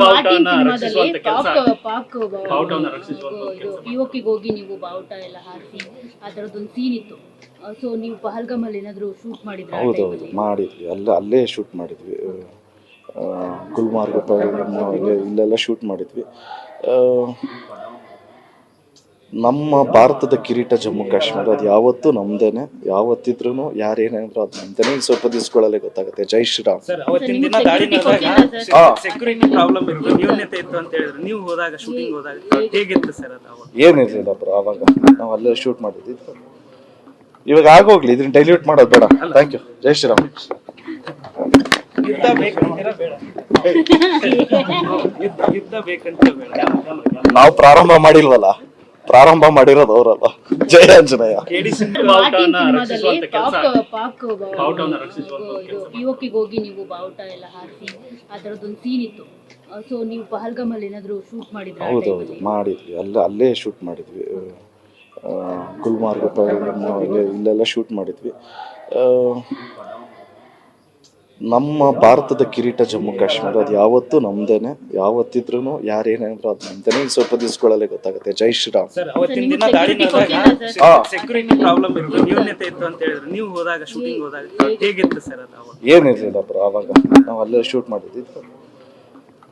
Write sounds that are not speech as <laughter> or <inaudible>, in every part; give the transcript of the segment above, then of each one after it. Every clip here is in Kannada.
ಬಾವುಟವನ್ನ ಮಾರ್ಟಿನ್ ರಕ್ಷಿಸುವಂತ ಸಿನಿಮಾದಲ್ಲಿ ಕೆಲಸ. ಪಾಕ್ ಪಾಕ್ ಬಾ- ಬಾವುಟವನ್ನ ರಕ್ಷಿಸುವಂತ ಕೆಲ್ಸ ಹೋಗಿ ನೀವು ಬಾವುಟ ಎಲ್ಲ ಹಾಕಿ ಆ ಥರದ್ದೊಂದು ಸೀನ್ ಇತ್ತು. ಸೊ ನೀವು ಪಹಲ್ಗಾಮ್ ಅಲ್ಲಿ ಏನಾದ್ರು ಶೂಟ್ ಮಾಡಿದ್ರೆ ಹೌದು ಮಾಡಿದ್ವಿ. ಅಲ್ಲ ಅಲ್ಲೇ ಶೂಟ್ ಮಾಡಿದ್ವಿ. ಗುಲ್ಮಾರ್ಗ ಇಲ್ಲೆಲ್ಲ ಶೂಟ್ ಮಾಡಿದ್ವಿ. ನಮ್ಮ ಭಾರತದ ಕಿರೀಟ ಜಮ್ಮು ಕಾಶ್ಮೀರ ಅದು ಯಾವತ್ತೂ ನಮ್ದೇನೆ. ಯಾವತ್ತಿದ್ರು ಯಾರೇನಾದ್ರು ಅದು ನಮ್ದೇನೆ. ಈ ಸ್ವಲ್ಪ ದಿವಸಗಳಲ್ಲೇ ಗೊತ್ತಾಗುತ್ತೆ. ಜೈ ಶ್ರೀರಾಮ್. ಏನಿರ್ಲಿಲ್ಲ ಬ್ರೋ ಅವಾಗ. ನಾವು ಅಲ್ಲೇ ಶೂಟ್ ಮಾಡಿದ್ವಿ. ಇವಾಗ ಆಗೋಗ್ಲಿ ಇದನ್ನ ಡೈಲ್ಯೂಟ್ ಮಾಡೋದು ಬೇಡ. ಥ್ಯಾಂಕ್ ಯು ಜೈ ಶ್ರೀರಾಮ್. <laughs> ನಾವು ಪ್ರಾರಂಭ ಮಾಡಿಲ್ವಲ್ಲ. ಪ್ರಾರಂಭ ಮಾಡಿರೋದು ಅವರಲ್ಲ ಜಯ ಆಂಜನೇಯ. ಪಿಒಪಿಗೆ ಹೋಗಿ ನೀವು ಬಾವುಟ ಎಲ್ಲ ಹಾರಿಸಿ ಆ ಥರದ್ದೊಂದು ಸೀನ್ ಇತ್ತು ಸೊ ನೀವು ಪಹಲ್ಗಾಮ್ ಅಲ್ಲಿ ಏನಾದ್ರು ಶೂಟ್ ಹೌದು ಹೌದು ಮಾಡಿದ್ವಿ. ಅಲ್ಲೇ ಅಲ್ಲೇ ಶೂಟ್ ಮಾಡಿದ್ವಿ. ಗುಲ್ಮಾರ್ಗ ಇಲ್ಲೆಲ್ಲ ಶೂಟ್ ಮಾಡಿದ್ವಿ. ನಮ್ಮ ಭಾರತದ ಕಿರೀಟ ಜಮ್ಮು ಕಾಶ್ಮೀರ ಅದು ಯಾವತ್ತೂ ನಮ್ದೇನೆ ಯಾವತ್ತಿದ್ರು ಯಾರೇನಾದ್ರು ಅದು ನಮ್ದೇನೆ. ಈ ಸ್ವಲ್ಪ ದಿವಸಗಳಲ್ಲೇ ಗೊತ್ತಾಗುತ್ತೆ. ಜೈ ಶ್ರೀರಾಮ್. ಏನಿರ್ಲಿಲ್ಲ ಬ್ರೋ ಅವಾಗ. ನಾವು ಅಲ್ಲೇ ಶೂಟ್ ಮಾಡಿದ್ವಿ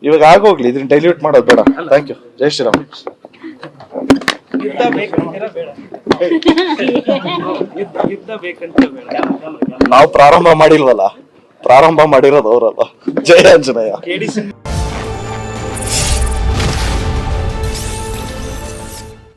ಇವಾಗ ಆಗೋಗ್ಲಿ ಇದನ್ನ ಡೈಲ್ಯೂಟ್ ಮಾಡೋದು ಬೇಡ. ಥ್ಯಾಂಕ್ ಯು ಜೈ ಶ್ರೀರಾಮ್. <laughs> ನಾವು ಪ್ರಾರಂಭ ಮಾಡಿಲ್ವಲ್ಲ? ಪ್ರಾರಂಭ ಮಾಡಿರೋದು ಅವರಲ್ಲ ಜೈ ಆಂಜನೇಯ.